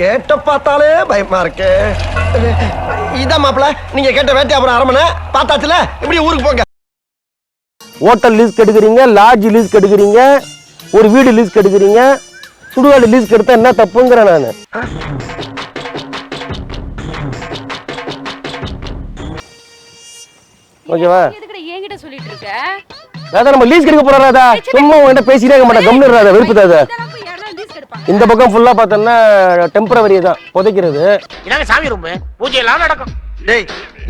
கேட்ட பார்த்தாலே பயமா இருக்கு. இதான் மாப்பிள நீங்க கேட்ட வேட்டை அப்புறம் அரமனை பார்த்தாச்சுல? இப்படி ஊருக்கு போங்க. ஹோட்டல் லீஸ் கெடுக்குறீங்க லாட்ஜ் லீஸ் கெடுக்குறீங்க ஒரு வீடு லீஸ் கெடுக்குறீங்க சுடுகாடு லீஸ் கெடுத்தா என்ன தப்புங்கிறேன் நான். ஓகேவா? எதுக்குடா என்கிட்ட சொல்லிட்டு இருக்க? அதான் நம்ம லீஸ் கெடுக்க போறாதா சும்மா உங்ககிட்ட பேசிட்டே இருக்க மாட்டேன். கம்னு வெறுப்புதாத இதெல்லாம் போய் யாரெல்லாம் லீஸ் கெடுப்பாங்க இந்த பக்கம் ஃபுல்லா பார்த்தோன்னா டெம்பரவரி தான் புதைக்கிறது. இதாங்க சாமி ரூம்? பூஜை எல்லாம் நடக்கும். டேய்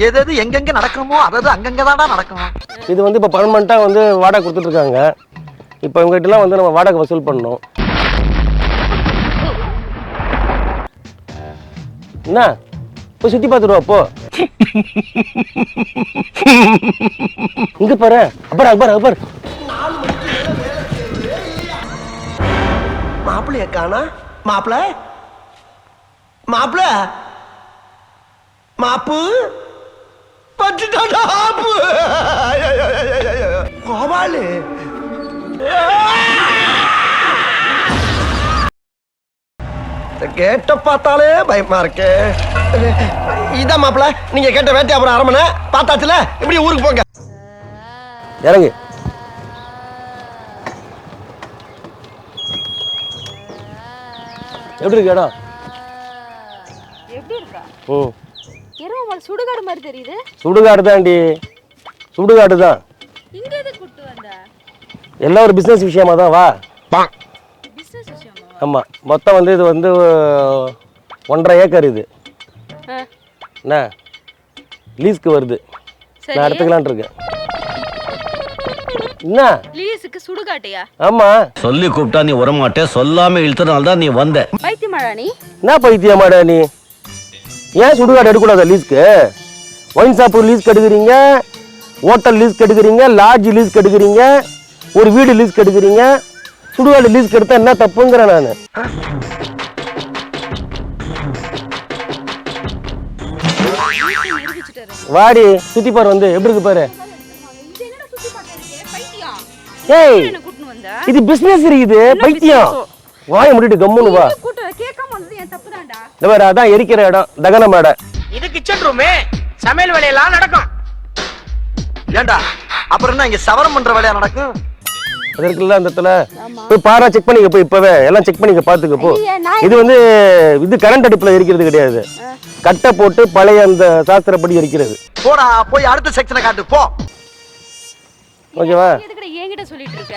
எது எது எங்கெங்க நடக்கணுமோ அதது அங்கங்க தான்டா நடக்கும் இது வந்து இப்போ பர்மனெண்ட்டாக வந்து வாடகை கொடுத்துட்டு இருக்காங்க. இப்போ இவங்ககிட்டலாம் வந்து நம்ம வாடகை வசூல் பண்ணணும். என்ன? போய் சுற்றி பார்த்துருவா அப்போ இங்க பாரு அப்பர் அக்பர் அக்பர் மாப்பிளைய காணா? மாப்பிள மாப்பிள மாப்பு? பச்சுட்டாடா ஆப்பு கோபாலு! கேட்ட பார்த்தாலே பயமா இருக்கு. இதான் மாப்பிள நீங்க கேட்ட வேட்டை அப்புறம் அரமனை பார்த்தாச்சுல? இப்படி ஊருக்கு போங்க. இறங்கு. எப்படி இருக்கு இடம் எப்படி இருக்கா? ம் இரவு சுடுகாடு மாதிரி தெரியுது. சுடுகாடு தான்டி சுடுகாடு தான் இங்க எதுக்கு கூட்டு வந்த? எல்லாம் ஒரு பிஸ்னஸ் விஷயமா தான் வா பிசினஸ் விஷயமா? ஆமாம் மொத்தம் வந்து இது வந்து ஒன்றரை ஏக்கர் இது. என்ன? லீஸ்க்கு வருது. சரி. நான் எடுத்துக்கலான் இருக்கேன். என்ன? லீஸுக்கு சுடுகாட்டையா? ஆமாம் சொல்லி கூப்பிட்டா நீ வரமாட்டே சொல்லாம இழுத்தனால தான் நீ வந்த. பைத்தியமாடா நீ. என்ன பைத்தியமாடா நீ? ஏன் சுடுகாடு எடுக்கக்கூடாது லீஸ்க்கு? ஒயின் ஷாப்பு லீஸ் கெடுக்குறீங்க ஹோட்டல் லீஸ் கெடுக்குறீங்க லாட்ஜ் லீஸ் கெடுக்குறீங்க ஒரு வீடு லீஸ் கெடுக்குறீங்க சுடுகாடு லீஸ் கெடுத்தா என்ன தப்புங்கிறேன் நான். வாடி சுத்தி பாரு வந்து எப்படி இருக்கு பாரு? ஏய் என்ன கூட்டு வந்த? இது பிசினஸ் இருக்குது பைத்தியம். வாய முடிட்டு கம்முன்னு வா. கூட்டு கேட்காம வந்தது என் தப்பு தான்டா இந்த மாதிரி அதான் எரிக்கிற இடம் தகன மேடை. இது கிச்சன் ரூமு சமையல் வேலையெல்லாம் நடக்கும். ஏண்டா அப்புறம் என்ன இங்க சவரம் பண்ற வேலையா நடக்கும்? அது இருக்குல்ல அந்த இடத்துல. போய் பாரா செக் பண்ணிக்க போய் இப்பவே. எல்லாம் செக் பண்ணிக்க பாத்துக்க போ. இது வந்து இது கரண்ட் அடுப்புல எரிக்கிறது கிடையாது. கட்டை போட்டு பழைய அந்த சாஸ்திரப்படி எரிக்கிறது. போடா போய் அடுத்த செக்ஷனை காட்டு போ. ஓகேவா? எதுக்குடா என்கிட்ட சொல்லிட்டு இருக்க?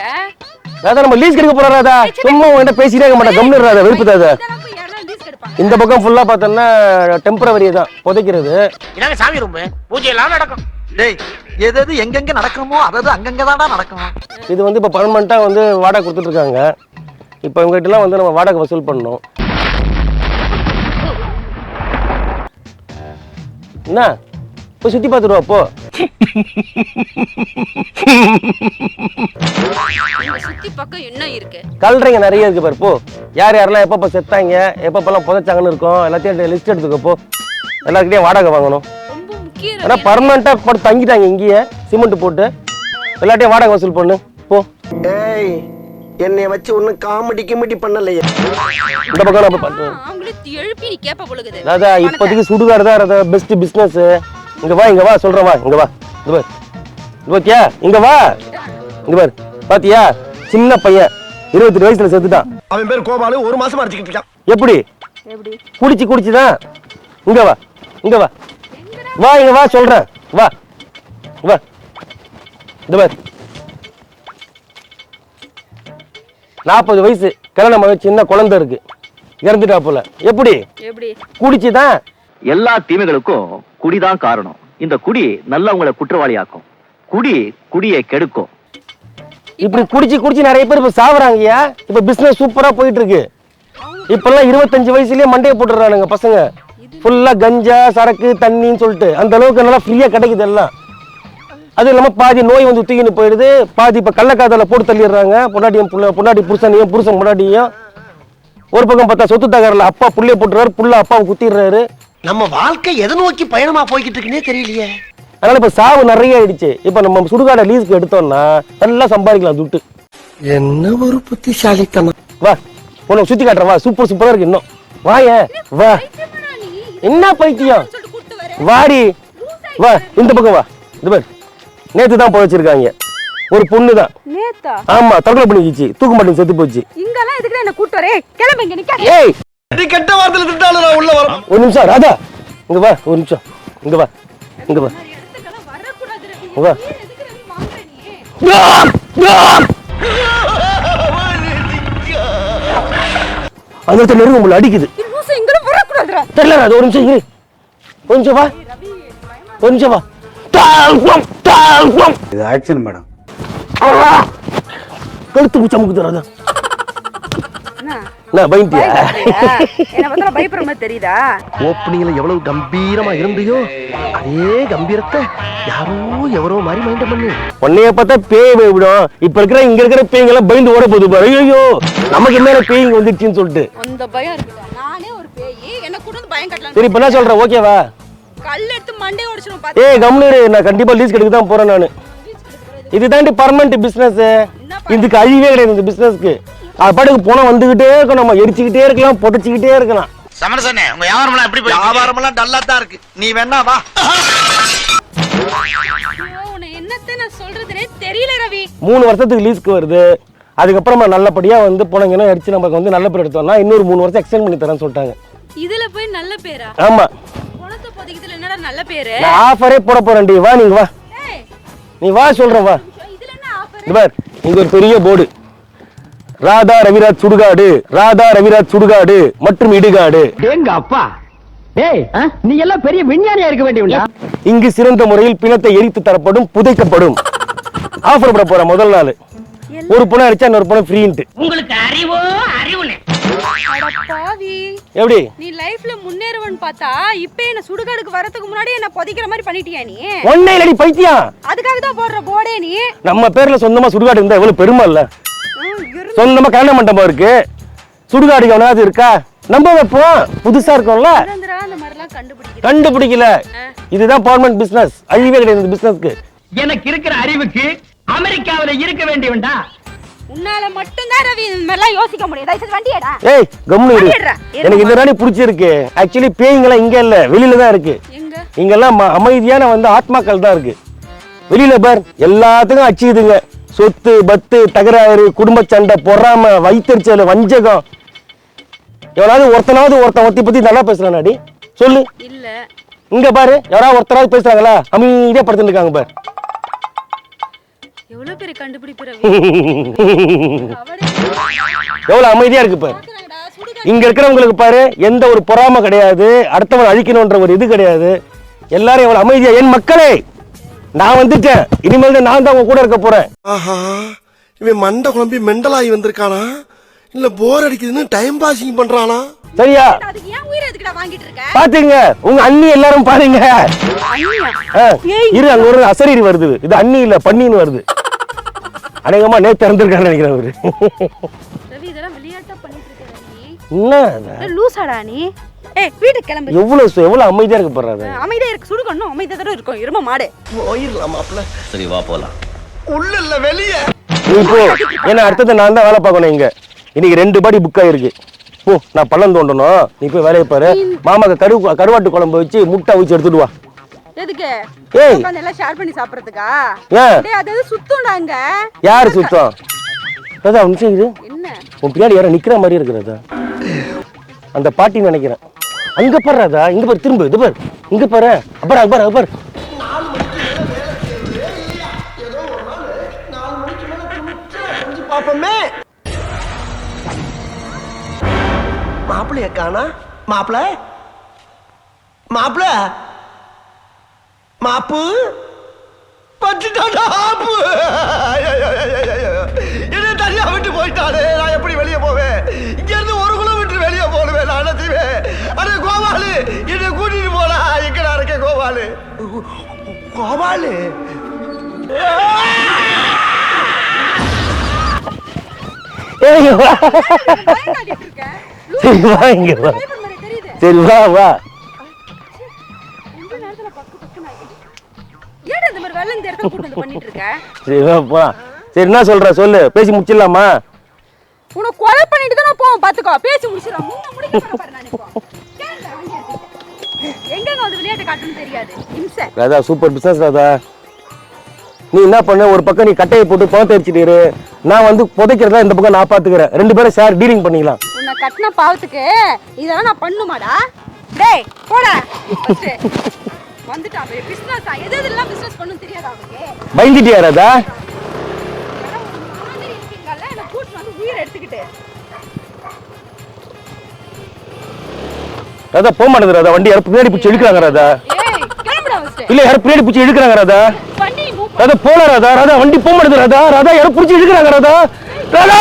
அதான் நம்ம லீஸ் கெடுக்க போறாதா சும்மா உங்ககிட்ட பேசிட்டே இருக்க மாட்டேன். இதெல்லாம் போய் யாரெல்லாம் லீஸ் கெடுப்பாங்க? இந்த பக்கம் ஃபுல்லா பார்த்தோன்னா டெம்பரவரி தான் புதைக்கிறது. இதாங்க சாமி ரூம் பூஜை எல்லாம் நடக்கும். டேய் எது எது எங்கெங்க நடக்கணுமோ அதது அங்கங்க தான்டா நடக்கும். இது வந்து இப்போ பர்மனெண்ட்டாக வந்து வாடகை கொடுத்துட்டு இருக்காங்க இப்போ இவங்ககிட்டலாம் வந்து நம்ம வாடகை வசூல் பண்ணணும். என்ன? போய் சுற்றி பார்த்துருவா சுத்தி பக்கம் என்ன இருக்கு? கல்றீங்க நிறைய இருக்கு பாரு போ. யார் யாரெல்லாம் எப்பப்போ செத்தாங்க எப்பப்பெல்லாம் புதைச்சாங்கன்னு இருக்கும் எல்லாத்தையும் லிஸ்ட் எடுத்துக்க போ. எல்லாருக்கிட்டையும் வாடகை வாங்கணும். ஆனால் பர்மனெண்ட்டாக போட்டு தங்கிட்டாங்க இங்கேயே சிமெண்ட் போட்டு. எல்லாத்தையும் வாடகை வசூல் பண்ணு போ. ஏய் என்னைய வச்சு ஒன்னும் காமெடி கிமெடி பண்ணலையே. இந்த பக்கம் நம்ம பார்த்து அவங்களே எழுப்பி நீ கேப்ப பொழுகுது. அதான் இப்போதைக்கு சுடுகாடு தான் பெஸ்ட் பிஸ்னஸ் இங்க வா இங்க வா சொல்றேன் வா இங்க வா. இங்க பாரு. இங்க பாத்தியா? இங்க வா. இங்க பாரு. பாத்தியா? சின்ன பையன். இருபத்தெட்டு வயசுல செத்துட்டான். அவன் பேர் கோபாலு ஒரு மாசமா அடிச்சுக்கிட்டு இருக்கான். எப்படி? எப்படி? குடிச்சு குடிச்சுதான் இங்க வா இங்க வா. வா இங்க வா சொல்றேன். வா. வா. இந்த பாரு. நாற்பது வயசு. கல்யாணம் சின்ன குழந்தை இருக்கு. இறந்துட்டா போல. எப்படி? எப்படி? குடிச்சுதான் எல்லா தீமைகளுக்கும் குடிதான் காரணம். இந்த குடி நல்லவங்களை குற்றவாளியாக்கும். குடி குடியை கெடுக்கும். இப்படி குடிச்சு குடிச்சு நிறைய பேர் இப்ப சாவறாங்கய்யா இப்ப பிசினஸ் சூப்பரா போயிட்டு இருக்கு இப்பெல்லாம் இருபத்தஞ்சு வயசுலயே மண்டையை போட்டுறானுங்க பசங்க. ஃபுல்லா கஞ்சா சரக்கு தண்ணின்னு சொல்லிட்டு. அந்த அளவுக்கு நல்லா ஃப்ரீயா கிடைக்குது எல்லாம். அது இல்லாம பாதி நோய் வந்து தூக்கின்னு போயிடுது. பாதி இப்ப கள்ளக்காதல போட்டு தள்ளிடுறாங்க. பொண்டாட்டியும் புள்ள பொண்டாட்டி புருஷனையும் புருஷன் பொண்டாட்டியும் ஒரு பக்கம் பார்த்தா சொத்து தகரில் அப்பா புள்ளைய போட்டுறாரு புள்ள அப்பாவை குத்திடுறாரு. நம்ம வாழ்க்கை எதை நோக்கி பயணமா போய்கிட்டு இருக்குன்னே தெரியலையே. அதனால இப்ப சாவு நிறைய ஆயிடுச்சு. இப்ப நம்ம சுடுகாடை லீஸ்க்கு எடுத்தோம்னா நல்லா சம்பாதிக்கலாம் துட்டு. என்ன ஒரு புத்திசாலித்தனம். வா உனக்கு சுத்தி காட்டுறேன் வா. சூப்பர் சூப்பரா இருக்கு இன்னும். வாய வா? என்ன பைத்தியம்? சொல்லிட்டு கூட்டு வர. வாடி. வா இந்த பக்கம் வா. இது பாரு. நேத்து தான் போச்சிருக்காங்க ஒரு பொண்ணு தான் நேத்தா? ஆமா தற்கொலை பண்ணிக்கிச்சு. தூக்கு மாட்டி செத்து போச்சு. இங்கெல்லாம் எதுக்கு என்ன கூட்டு வரே? கிளம்பு இங்க நிக்க ஏய்! நீ கெட்ட வார்த்தையில திட்டாலும் நான் உள்ள வரும் ஒரு நிமிஷம் ராதா. இங்க வா ஒரு நிமிஷம். இங்க வா இங்க வா. வா! அந்த இடத்துல நெருங்க முடியல அடிக்குது. தெரியல அது ஒரு நிமிஷம் இரு. ஒரு நிமிஷம் வா. ஒரு நிமிஷம் வா. இது ஆக்ஷன் மேடம்! கழுத்து பிடிச்ச அமுக்கு தராத என்ன நான் பயந்தியா என்ன பார்த்தா பயப்படுற மாதிரி தெரியுதா? ஓப்பனிங்ல எவ்வளவு கம்பீரமா இருந்தியோ அதே கம்பீரத்தை யாரோ எவரோ மாதிரி மைண்ட் பண்ணு. உன்னைய பார்த்தா பேய் பயப்படும் இப்ப இருக்கிற இங்க இருக்கிற பேய்ங்க எல்லாம் பயந்து ஓட போகுது பாரு. ஐயோ நமக்கு சொல்லிட்டு. அந்த பயம் நானே ஒரு பேய் என்ன கூட வந்து பயம் கட்டலாம் சரி இப்ப என்ன சொல்ற? ஓகேவா கல் எடுத்து மண்டே உடைச்சிரும் பாத்து. ஏய் கம்னு நான் கண்டிப்பா லீஸ் கெடுக்க தான் போறேன் நானு. இதுதாண்டி பர்மனன்ட் பிசினஸ் இதுக்கு அழிவே கிடையாது இந்த பிசினஸ்க்கு அது பாட்டுக்கு போனா வந்துகிட்டே இருக்கும் நம்ம எரிச்சுக்கிட்டே இருக்கலாம் புதைச்சிக்கிட்டே இருக்கலாம். சமரசனே உங்க வியாபாரம் எப்படி வியாபாரம் எல்லாம் டல்லா தான் இருக்கு. நீ வேணா வா. மூணு வருஷத்துக்கு லீஸ்க்கு வருது. அதுக்கப்புறமா நல்லபடியா வந்து போனீங்கன்னா அடிச்சு நமக்கு வந்து நல்ல பேர் எடுத்தோம்னா இன்னொரு மூணு வருஷம் எக்ஸ்டெண்ட் பண்ணி தரேன்னு சொல்லிட்டாங்க. இதுல போய் நல்ல பேரா? ஆமா. குணத்தை பொதிக்கிறதுல என்னடா நல்ல பேரு? நான் ஆஃபரே போட போறேன்டி வா நீங்க வா. நீ வா சொல்றேன் வா. இதுல என்ன ஆஃபர் இந்த பார் இங்க ஒரு பெரிய போர்டு ராதா ரவிராஜ் சுடுகாடு ராதா ரவிராஜ் சுடுகாடு மற்றும் இடுகாடு. எங்க அப்பா டேய் நீ எல்லாம் பெரிய விஞ்ஞானியா இருக்க வேண்டியவன்டா. இங்கு சிறந்த முறையில் பிணத்தை எரித்து தரப்படும் புதைக்கப்படும். ஆஃபர் போட போறேன் முதல் நாள். ஒரு பணம் அடிச்சா இன்னொரு பணம் ஃப்ரீன்ட்டு உங்களுக்கு அறிவோ அறிவுல பாவி. எப்படி? நீ லைஃப்ல முன்னேறுவன்னு பார்த்தா இப்ப என்ன சுடுகாடுக்கு வரதுக்கு முன்னாடி என்ன பொதிக்கிற மாதிரி பண்ணிட்டியா நீ? ஒன்னே இல்லடி பைத்தியம். அதுக்காக தான் போடுற போடே நீ. நம்ம பேர்ல சொந்தமா சுடுகாடு இருந்தா எவ்வளவு பெருமை இல்ல. ம், இரு- சொந்தமா கல்யாண மண்டபம் இருக்கு. சுடுகாடு எவனாவது இருக்கா? நம்ம வைப்போம். புதுசா இருக்கும்ல? கண்டுபிடிக்கல. இதுதான் பர்மனன்ட் பிசினஸ் அழிவே கிடையாது இந்த பிசினஸ்க்கு எனக்கு இருக்கிற அறிவுக்கு அமெரிக்காவில இருக்க வேண்டியவன்டா. உன்னால மட்டும்தான் ரவி இந்த மாதிரிலாம் யோசிக்க முடியும். தயவுசெய்து வண்டியடா. ஏய் கம்னு. எனக்கு இந்த ராணி பிடிச்சிருக்கு. ஆக்சுவலி பேய்ங்கெல்லாம் இங்க இல்ல. வெளியில தான் இருக்கு. எங்க? இங்கெல்லாம் அமைதியான வந்து ஆத்மாக்கள் தான் இருக்கு. வெளியில பார். எல்லாத்துக்கும் அச்சுதுங்க சொத்து பத்து தகராறு குடும்ப சண்டை பொறாம வைத்தறிச்சல் வஞ்சகம். எவனாவது ஒருத்தனாவது ஒருத்தன் ஒத்தி பத்தி நல்லா பேசுறானாடி சொல்லு. இல்ல. இங்க பாரு யாராவது ஒருத்தராவது பேசுறாங்களா? அமைதியா படுத்துட்டு இருக்காங்க பாரு. எவ்வளவு கண்டுபிடிப்பு அவடே எவ்வளவு அமைதியா இருக்கு பாரு. இங்க இருக்கிறவங்களுக்கு பாரு எந்த ஒரு பொறாம கிடையாது. அடுத்தவன் அழிக்கணும்ன்ற ஒரு இது கிடையாது. எல்லாரும் எவ்வளவு அமைதியா என் மக்களே! நான் வந்துட்டேன். இனிமேல் நான் தான் உங்க கூட இருக்க போறேன். ஆஹா இவன் மண்டை குழம்பி மெண்டலாகி வந்திருக்கானா? இல்ல போர் அடிக்குதுன்னு டைம் பாசிங் பண்றானா? சரியா? அதுக்கு ஏன் உயிர் எதுக்குடா வாங்கிட்டு இருக்க? பாத்துங்க உங்க அண்ணி எல்லாரும் பாருங்க. இரு அங்க ஒரு அசரீரி வருது. இது அண்ணி இல்ல பன்னின்னு வருது. அநேகமா நேத்து இறந்துருக்கான்னு நினைக்கிறேன் அவரு. ரவி இதெல்லாம் விளையாட்டா பண்ணிட்டு இருக்க ரவி. என்ன? லூசாடா நீ? ஏய் வீட்டுக்கு கிளம்பு. எவ்வளவு சு- எவ்வளவு அமைதியா இருக்கு போறாரு? அமைதியா இருக்கு சுடுகணும் அமைதியா தான் இருக்கும். இரும மாடு. போயிடலாம் சரி வா போலாம். உள்ள இல்ல வெளியே. நீ போ. ஏன்னா அடுத்தது நான் தான் வேலை பார்க்கணும் இங்க. இன்னைக்கு ரெண்டு படி புக் ஆயிருக்கு. போ நான் பள்ளம் தோண்டணும். நீ போய் வேலையை பாரு. மாமாக்கு கரு கருவாட்டு குழம்பு வச்சு முட்டை வச்சு எடுத்துட்டு வா. எதுக்கு? ஏய். உட்கார்ந்து எல்லாம் ஷேர் பண்ணி சாப்பிடுறதுக்கா? ஏன் டேய் அது எது சுத்தம்டாங்க யாரு சுத்தம். அதான் நிமிஷம் இரு. என்ன? உன் பின்னாடி யாரோ நிக்கிற மாதிரி இருக்கிறதா அந்த பாட்டின்னு நினைக்கிறேன். அங்க பாருடா இங்க பாரு திரும்ப இது பாரு. இங்க பாரு. அப்பாரு அப்பாரு அப்பாரு பாப்பமே மாப்பிள்ளைய காணா? மாப்பிள மாப்பிள மாப்பு? பட்டுட்டாடா ஆப்பு! இந்த இடத்துல கூட்டு வந்து பண்ணிட்டு இருக்க சரி வா போலாம் சரி என்ன சொல்ற? சொல்லு. பேசி முடிச்சிடலாமா? உன்னை கொலை பண்ணிட்டு தான் நான் போவேன் பாத்துக்கோ. பேசி முடிச்சிடலாம். எங்கங்க வந்து விளையாட்டு காட்டுன்னு தெரியாது? இம்சை. Radha super business Radha. நீ என்ன பண்ண? ஒரு பக்கம் நீ கட்டையை போட்டு பணத்தை அடிச்சிட்டு. நான் வந்து புதைக்கிறதா இந்த பக்கம் நான் பாத்துக்கிறேன் ரெண்டு பேரும் ஷேர் டீலிங் பண்ணிக்கலாம். உன்னை கட்டின பாவத்துக்கு இதெல்லாம் நான் பண்ணுமாடா? டேய் போடா. வந்துட்டான். பிசினஸ் எது எதெல்லாம் பிசினஸ் பண்ணும் தெரியாதா அவனுக்கு. பயந்துட்டியா ராதா? ராதா போக மாட்டேது ராதா. வண்டி யாரும் பின்னாடி பிடிச்சி இழுக்கிறாங்க ராதா. இல்ல யாரும் பின்னாடி பிடிச்சி இழுக்கிறாங்க ராதா. ராதா போல ராதா. ராதா வண்டி போக மாட்டேது ராதா. ராதா யாரும் பிடிச்சி இழுக்கிறாங்க ராதா. ராதா!